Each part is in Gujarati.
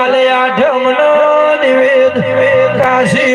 કાલે આઠમનો નિવેદ. કાશી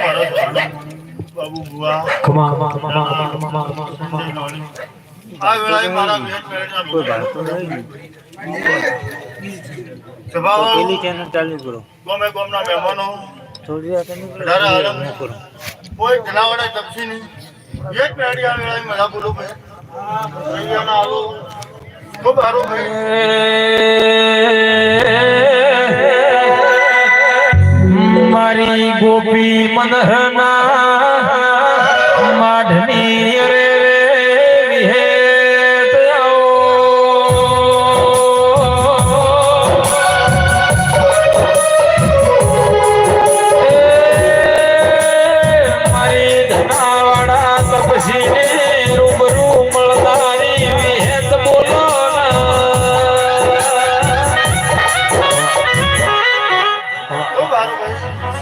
મારો બાબુ બુઆ આ વેળાએ મારા વેદ મેળના સ્વભાવ પેલી ચેનલ ચાલુ કરો ગમે ગમના મહેમાનો થોડી વાર કરું. કોઈ જનાવડે તપસી નહીં. એક પેઢી આ વેળાએ મળા બોલો ભાઈ. અહીંયાના આલો ખૂબ સારું મારી ગોપી મનહના, માઢની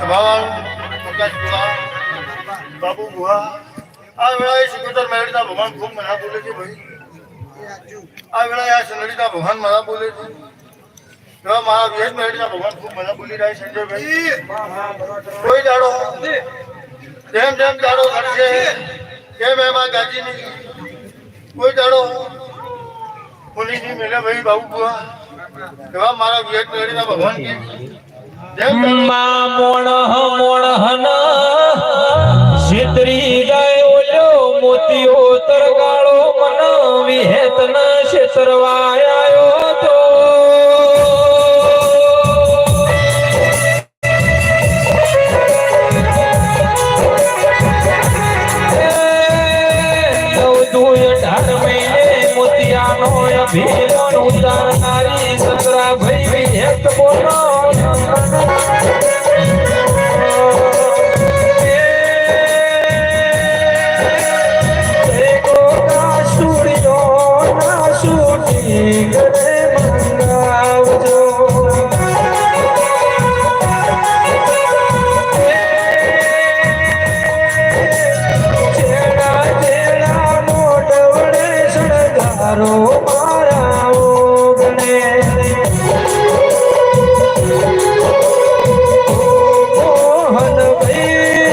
સ્વભાવ પ્રકાશ બાબુ ગુહા આ વેળાએ સિકંદર મેળના ભગવાન ખૂબ મના બોલે છે ભાઈ. આ વેળાએ આ સંગડીના ભગવાન મના બોલે છે. એવા મારા વેદ મેળના ભગવાન ખૂબ મના બોલી રહ્યા સંજયભાઈ. કોઈ દાડો જેમ જેમ દાડો કરશે કેમ એમાં ગાજી નહીં કોઈ દાડો નહીં મેલે ભાઈ બાબુ ગુહા એવા મારા વેદ મેળના ભગવાન કે માં મોણ મોણ છેતરી જાય ઓલ્યો મોતીઓ તરગાળો મન. વિહેત ન છેતરવાયો તો. મોતિયાનો અભિલન ઉતારનારી સંતરા ભાઈ વિહેત બોલો. Aê!